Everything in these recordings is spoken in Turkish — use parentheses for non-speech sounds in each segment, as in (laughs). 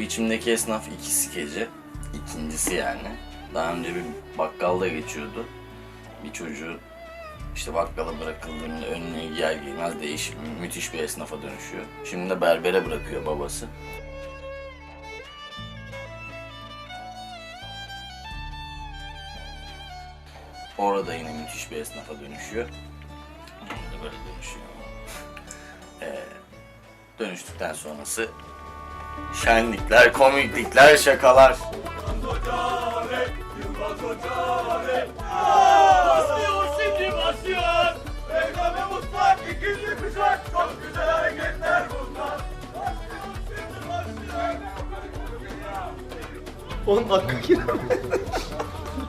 içimdeki esnaf iki skeci. İkincisi yani. Daha önce bir bakkalda geçiyordu. Bir çocuğu işte bakkala bırakıldığında önüne giyer giymez değişik, müthiş bir esnafa dönüşüyor. Şimdi de berbere bırakıyor babası. Orada yine müthiş bir esnafa dönüşüyor. Böyle dönüşüyor. (laughs) Ee, dönüştükten sonrası şenlikler, komiklikler, şakalar. Başlıyor şimdi başlıyor. Reklamı mutfak ikinci kuşak. Çok güzel hareketler bunlar. Başlıyor şimdi başlıyor. 10 dakika girer.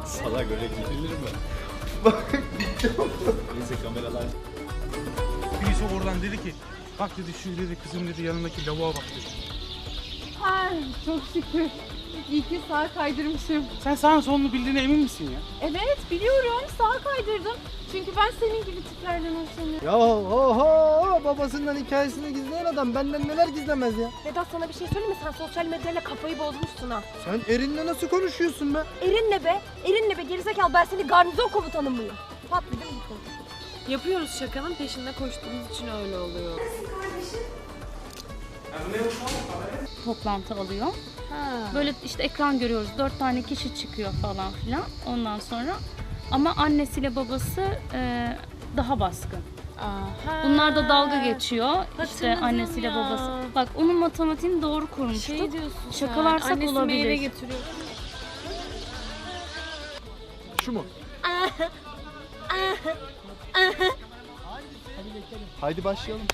Salak öyle gidilir mi? Neyse kameralar. Birisi oradan dedi ki bak dedi şu dedi kızım dedi yanındaki lavuğa bak dedi. Ay çok şükür. İyi ki sağ kaydırmışım. Sen sağın solunu bildiğine emin misin ya? Evet biliyorum sağ kaydırdım. Çünkü ben senin gibi tiplerden hoşlanıyorum. Ya oho babasından hikayesini gizleyen adam benden neler gizlemez ya. Vedat sana bir şey söyleyeyim mi? Sen sosyal medyayla kafayı bozmuşsun ha. Sen Erin'le nasıl konuşuyorsun be? Erinle be, erinle be gerizekalı ben senin garnizon komutanın mıyım? Patladım bu konu. Yapıyoruz şakanın peşinde koştuğumuz için öyle oluyor. Toplantı alıyor. Böyle işte ekran görüyoruz. Dört tane kişi çıkıyor falan filan. Ondan sonra ama annesiyle babası e, daha baskın. Aha. Bunlar da dalga geçiyor. işte Hatırladım annesiyle ya. babası. Bak onun matematiğini doğru kurmuştuk. Şey diyorsun Şakalarsak sen, annesi olabilir. meyve getiriyor. Şu mu? (laughs) Haydi başlayalım.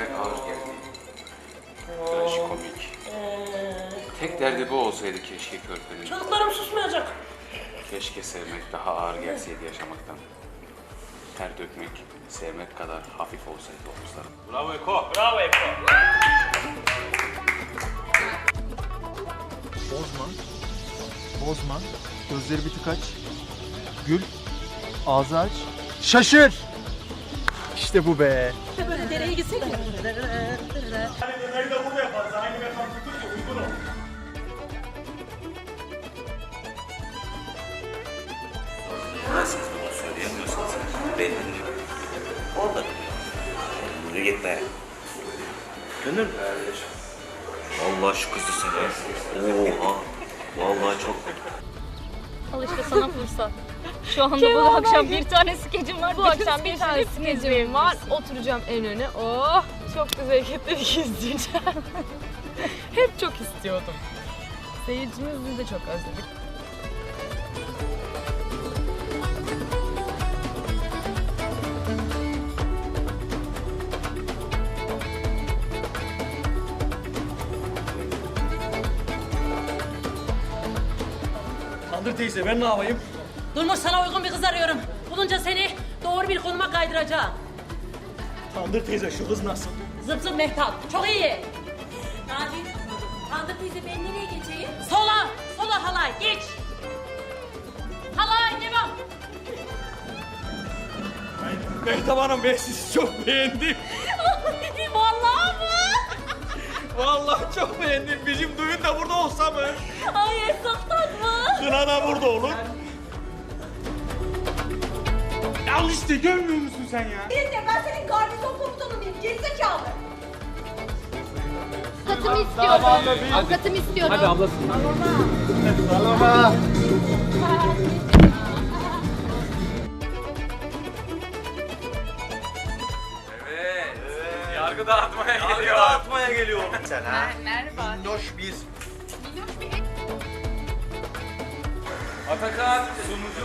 Sevmek ağır geldi. Trajikomik. Tek derdi bu olsaydı keşke körpenin. Çocuklarım susmayacak. Keşke sevmek daha ağır gelseydi yaşamaktan. Ter dökmek, sevmek kadar hafif olsaydı omuzlarım. Bravo Eko. Bravo Eko. Bozma. Bozma. Gözleri bir tık aç. Gül. Ağzı aç. Şaşır. İşte bu be. Böyle dereye gitsek ya. Hani döneri de burada yaparız. Aynı mekan tutunca uygun olur. Siz bunu söyleyemiyorsanız ben dinliyorum. Orada biliyorum. Yürü git be. Gönül. Allah şu kızı seni. Oha. Vallahi çok Al işte sana fırsat. Şu anda bu akşam bir tane skecim var. Bu akşam bir tane skecim var. Oturacağım en öne. Oh çok güzel hareketleri izleyeceğim. (laughs) Hep çok istiyordum. Seyircimizi de çok özledik. Tandır teyze ben ne yapayım? Durmuş sana uygun bir kız arıyorum. Bulunca seni doğru bir konuma kaydıracağım. Tandır teyze şu kız nasıl? Zıp zıp Mehtap. Çok iyi. Nadir. Tandır teyze ben nereye geçeyim? Sola. Sola halay. Geç. Halay devam. Mehtap Hanım ben sizi çok beğendim. (laughs) Vallahi mı? Vallahi çok beğendim. Bizim düğün de burada olsa mı? Ay esnaftan mı? Kına da burada olur. Al işte görmüyor musun sen ya? Dinle ben senin garnizon komutanınıyım. Gerizekalı. Avukatımı istiyorum. Avukatımı istiyorum. Hadi abla. Salama. Evet. Yargı dağıtmaya geliyor. Yargı dağıtmaya geliyor. Sen ha? Merhaba. Minnoş bir. Minnoş bir Atakan sunucu.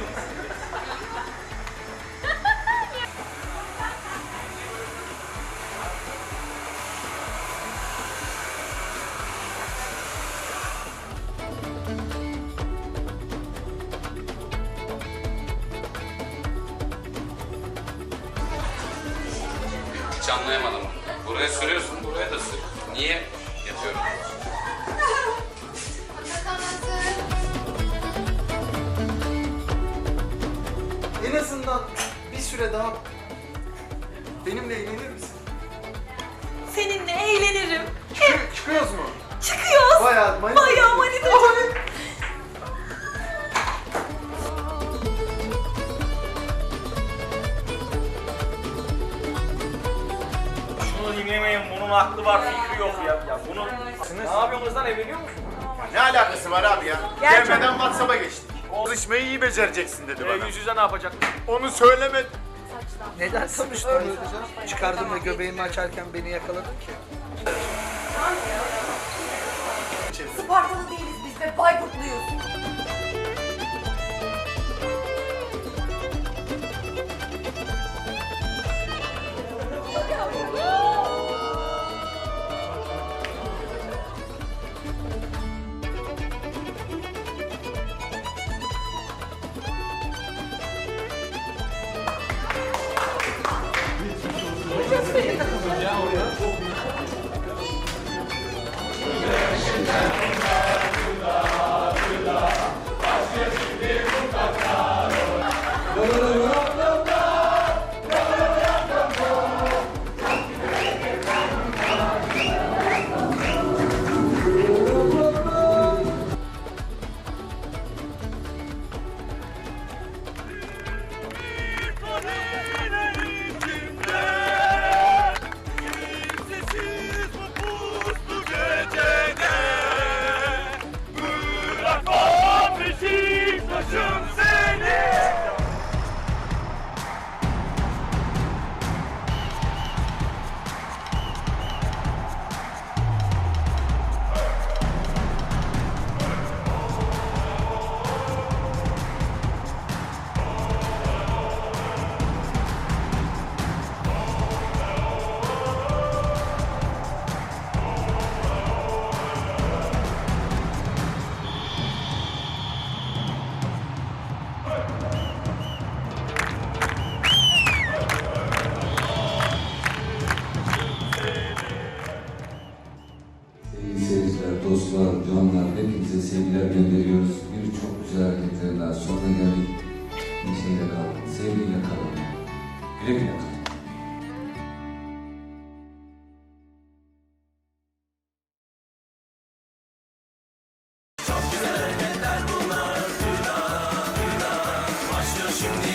Hiç anlayamadım. Buraya sürüyorsun, buraya da sür. Niye? Bayağı manita. Bayağı manitacı. Şunu dinlemeyin, bunun aklı var, fikri yok ya. Ya bunu ne yapıyorsunuz lan, evleniyor musun? Ne alakası var abi ya? Gelmeden WhatsApp'a geçtik. Konuşmayı iyi becereceksin dedi E, bana. yüz yüze ne yapacak? Onu söylemedi. Neden tanıştınız? Çıkardım ve göbeğimi açarken beni yakaladın ki. Ispartalı değiliz biz de Bayburtluyuz. Çok güzel. Güle güle. Çok bunlar Başlıyor şimdi